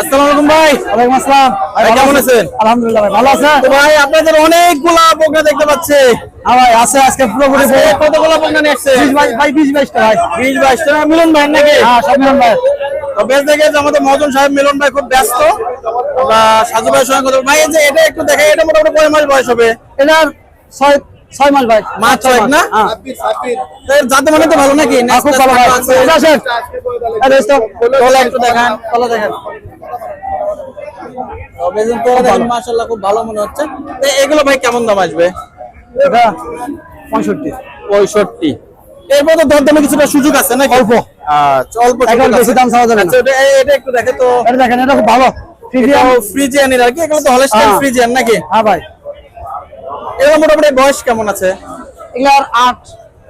আসসালামু আলাইকুম ভাই। ওয়ালাইকুম আসসালাম। ভাই, কেমন আছেন? আলহামদুলিল্লাহ ভাই ভালো আছেন? তো ভাই আপনাদের অনেকগুলা বকনা দেখতে পাচ্ছি। ভাই আছে আজকে পুরোপুরি কতগুলা বকনা নিয়ে আসছে? বিশ বাইশ ভাই বিশ বাইশটা ভাই। বিশ বাইশটা মিলন ভাই নাকি? হ্যাঁ সব মিলন ভাই। তো বেশ দেখে আমাদের মহাজন সাহেব মিলন ভাই খুব ব্যস্ত। আমরা সাজু ভাইয়ের সঙ্গে কথা ভাই যে এটা একটু দেখে এটা মোটামুটি কয় মাস বয়স হবে? এটার ছয় ছয় মাস ভাই মাস ছয়েক না? হ্যাঁ। তো এর জাতে মানে তো ভালো নাকি? হ্যাঁ, খুব ভালো ভাই। আসেন। রেস্ট তোলা একটু দেখান। চলো দেখেন। তো দেখেন মাশাআল্লাহ খুব ভালো মনে হচ্ছে। তো এগুলো ভাই কেমন দাম আসবে? এটা পঁয়ষট্টি। পঁয়ষট্টি। এর মধ্যে দরদামে কিছুটা সুযোগ আছে নাকি? অল্প। আচ্ছা অল্প এখন বেশি দাম চাওয়া যাবে না। আচ্ছা, এটা একটু দেখে তো। এটা দেখেন এটা খুব ভালো। ফ্রিজিয়ান। ফ্রিজিয়ানের আর কি এগুলো তো হলস্টাইন। ফ্রিজিয়ান নাকি? হ্যাঁ ভাই। এগুলো মোটামুটি বয়স কেমন আছে? এগুলার আট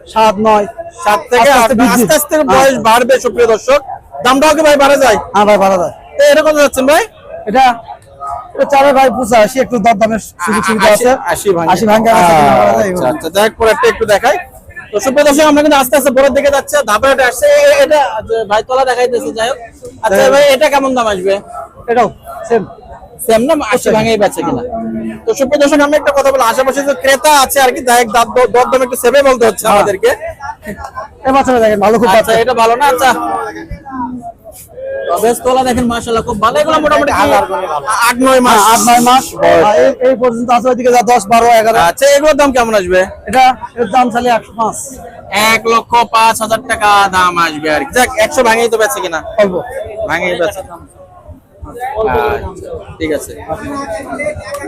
সাত নয়। সাত থেকে আস্তে আস্তে হ্যাঁ। বয়স বাড়বে সুপ্রিয় দর্শক। দামটাও কি ভাই বাড়া যায়? হ্যাঁ ভাই ভালো যায়। তো এটা কত যাচ্ছেন ভাই? এটা চারে ভাই পুষা আসি একটু দর দামের সুযোগ সুবিধা আছে। আশি ভাঙে। আশি ভাঙ্গে আচ্ছা এগুলো। আচ্ছা পরে একটা একটু দেখাই। তো সুপ্রিয় দর্শক আমরা কিন্তু আস্তে আস্তে বড়ের দিকে যাচ্ছে ধাপে ধাপে আসছে। এ- এ- এটা ভাই তলা দেখাইতেছে যাই হোক। আচ্ছা হ্যাঁ। ভাই এটা কেমন দাম আসবে? এটাও সেম সেম না? আশি ভাঙেই বেচে কিনা? তো সুপ্রিয় দর্শক আমি একটা কথা বলি। আশেপাশে যে ক্রেতা আছে আর কি দেখ দর দাম একটু সেভে বলতে হচ্ছে আমাদেরকে। এই বাচ্চাটা দেখেন ভালো খুব আচ্ছা বাচ্চা এটা ভালো না? আচ্ছা। বেশ তোলা দেখেন মাশাআল্লাহ খুব ভালো। এগুলো মোটামুটি কি আট নয় মাস। হ্যাঁ, আট নয় মাস। এই- এই পর্যন্ত আছে ওইদিকে যা দশ বারো এগারো আচ্ছা এগুলোর দাম কেমন আসবে? এটা এর দাম একশো পাঁচ। এক লক্ষ পাঁচ হাজার টাকা দাম আসবে আর কি। যাক একশো ভাঙেই তো বেচে কিনা। অল্প। ভাঙেই বেচে। আচ্ছা, ঠিক আছে।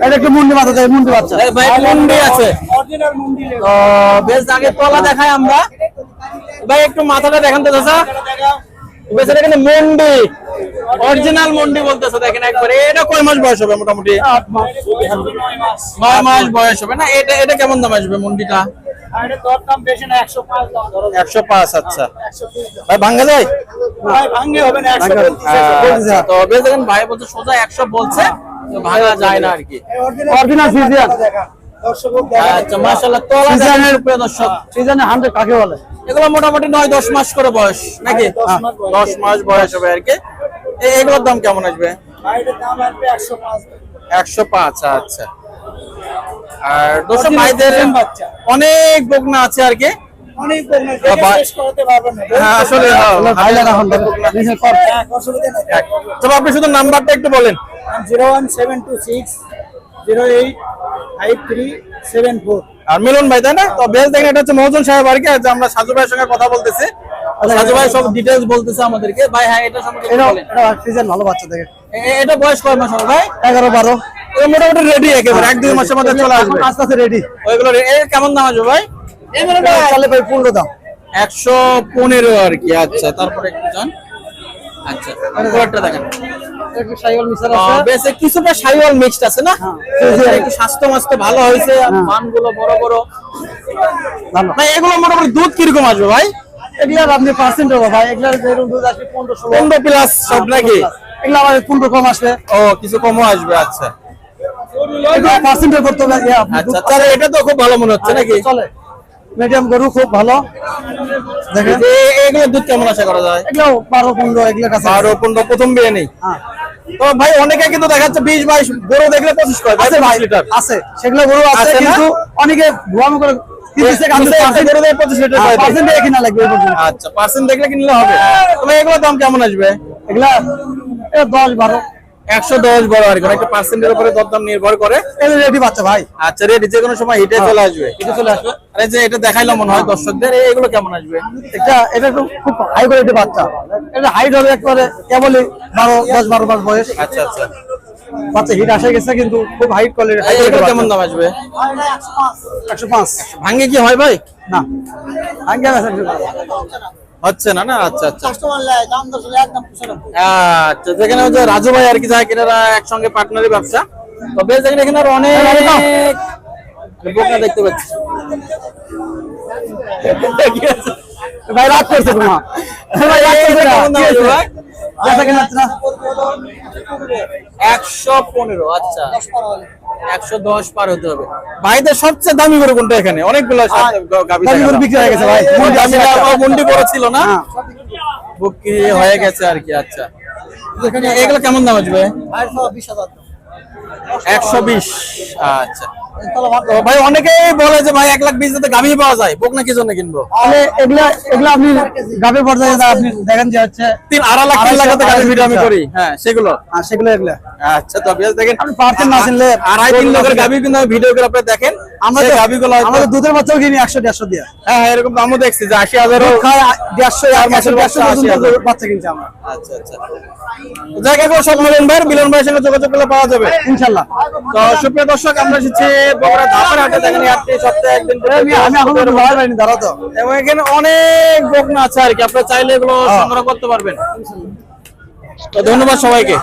এটা একটু মুন্ডি মাথা দেয় মুন্ডি বাচ্চা। এই ভাই মুন্ডি আছে। তো বেশ আগে তলা দেখাই আমরা। ভাই একটু মাথাটা দেখান তো চাচা। বেশ এটা কিন্তু মন্ডি। অরিজিনাল মন্ডি বলতেছে দেখেন একবারে। এটা কয় মাস বয়স হবে মোটামুটি? আট মাস। নয় মাস বয়স হবে না? এটা এটা কেমন দাম আসবে মন্ডিটা? একশো পাঁচ আচ্ছা। ভাই ভাঙ্গা যায়? আচ্ছা, দেখেন ভাই বলছে সোজা একশো বলছে ভাঙা যায় না আর কি। অরিজিনাল ফিজিয়ান আচ্ছা মাশাআল্লাহ তোলা দেখেন প্রিয় দর্শক। ফিজিয়ানে হান্ড্রেড কাকে বলে? এগুলো মোটামুটি নয় দশ মাস করে বয়স নাকি? দশ মাস বয়স। হবে আর কি। এগুলোর দাম কেমন আসবে? একশো পাঁচ আচ্ছা। আর দর্শক ভাইদের অনেক বকনা আছে আর কি হ্যাঁ আসলে হ্যাঁ, ভাই লাগা হন তবে আপনি শুধু নাম্বারটা একটু বলেন zero one seven two six zero eight five three seven four আর মিলন ভাই তাই না তো বেশ দেখেন এটা হচ্ছে মহজন সাহেব আর কি আমরা সাজু ভাইয়ের সঙ্গে কথা বলতেছি সাজু ভাই সব ডিটেলস বলতেছে আমাদেরকে ভাই হ্যাঁ এটা সম্পর্কে বলেন এটা ভালো বাচ্চা দেখে এটা বয়স কয় মাস হবে ভাই এগারো বারো মোটামুটি রেডি একেবারে এক দুই মাসের মধ্যে চলে আসবে। আস্তে আস্তে রেডি ওইগুলো এর কেমন দাম আসবে ভাই? চালে ভাই পনেরো দাম একশো পনেরো আর কি আচ্ছা তারপরে একটু যান আচ্ছা তারপরটা দেখেন। কিছুটা সাইওয়াল মিক্সড আছে। না? হ্যাঁ। একটু স্বাস্থ্য মাস্ত ভালো হয়েছে মানগুলো বড় বড়। ভাই এগুলো মোটামুটি দুধ কীরকম আসবে ভাই? এগুলার আপনি পার্সেন্ট হবে ভাই এগুলার যেরকম দুধ আসবে পনেরো ষোলো। পনেরো প্লাস সব নাকি? এগুলা আবার পনেরো কম আসবে। ও কিছু কমও আসবে আচ্ছা। করতে হবে আচ্ছা তাহলে এটা তো খুব ভালো মনে হচ্ছে নাকি? চলে। মিডিয়াম গরু খুব ভালো। দেখেন। এগুলো দুধ কেমন আশা করা যায়? এগুলো বারো পনেরো এগুলো কাছে বারো পনেরো প্রথম বিয়ে নেই। হ্যাঁ। তো ভাই অনেকে কিন্তু দেখাচ্ছে বিশ বাইশ গরু দেখলে পঁচিশ করে ভাই আছে ভাই লিটার। আছে। সেগুলো গরু আছে কিন্তু অনেকে ভুয়াম করে কিনা লাগবে আচ্ছা পার্সেন্ট দেখলে কিনলে হবে। তবে এগুলোর দাম কেমন আসবে? এগুলা দশ বারো। একশো দশ বড় আর কি পার্সেন্টের উপরে দরদাম নির্ভর করে। রেডি বাচ্চা ভাই। আচ্ছা রেডি যে কোনো সময় হিটে চলে আসবে। এটা চলে আসবে। আরে যে এটা দেখাইলাম মনে হয় দর্শকদের এগুলো কেমন আসবে? এটা এটা একটু খুব হাই কোয়ালিটি বাচ্চা। এটা হাইট হবে একবারে কেবলই বারো দশ বারো মাস বয়স। আচ্ছা আচ্ছা। বাচ্চা হিট আসে গেছে কিন্তু খুব হাইট কোয়ালিটি এই- এগুলো কেমন দাম আসবে? একশো পাঁচ। ভাঙ্গে কি হয় ভাই? না। আগে আছে হচ্ছে না না? আচ্ছা আচ্ছা। আচ্ছা যেখানে হচ্ছে রাজু ভাই আর কি যায় কিনারা একসঙ্গে পার্টনারি ব্যবসা তো বেশ দেখেন এখানে অনেক বোকা দেখতে পাচ্ছি। ভাই রাগ করছে তোমা। ভাই রাগ করছে না। একশো পনেরো আচ্ছা। একশো দশ পার হতে হবে। ভাইদের সবচেয়ে দামি গরু কোনটা এখানে? অনেকগুলো দামি গরু বিক্রি হয়ে গেছে ভাই। মুন্ডি আমি না- মুন্ডি বড় ছিল না? হ্যাঁ। বিক্রি হয়ে গেছে আর কি আচ্ছা। এগুলো কেমন দাম আসবে একশো বিশ আচ্ছা। ভাই অনেকেই বলে যে ভাই এক লাখ বিশ গাভী পাওয়া যায়। বোক না কি জন্য কিনবো? তাহলে এগুলা এগুলা আপনি পর্যায়ে আপনি দেখেন যে হচ্ছে তিন আড়াই লাখ তিন লাখ ভিডিও আমি করি হ্যাঁ। সেগুলো। আর সেগুলো এগুলা। আচ্ছা তো বিয়াস দেখেন আপনি পারতেন না আড়াই তিন লাখের গাভী কিন্তু ভিডিও করে আপনি দেখেন। আমরা হয়তো- আমরা দুধের বাচ্চাও কিনি একশো দেড়শো দিয়ে। হ্যাঁ হ্যাঁ এরকম দামও দেখছি যে আশি হাজারও দেড়শো আর মাসের বাচ্চা, আশি হাজার। বাচ্চা কিনছি আমরা। আচ্ছা আচ্ছা। জায়গা করে সব মিলন ভাই মিলন ভাইয়ের সঙ্গে যোগাযোগ করলে পাওয়া যাবে ইনশাল্লাহ তো সুপ্রিয় দর্শক আমরা এসেছি বগুড়া ধাপের হাটে। দেখেন এই সপ্তাহে একদিন আমি আমি এখন তো ভালো পাইনি দাঁড়া তো। এবং এখানে অনেক বকনা আছে আর কি। আপনি চাইলে এগুলো সংগ্রহ করতে পারবেন। তো ধন্যবাদ সবাইকে।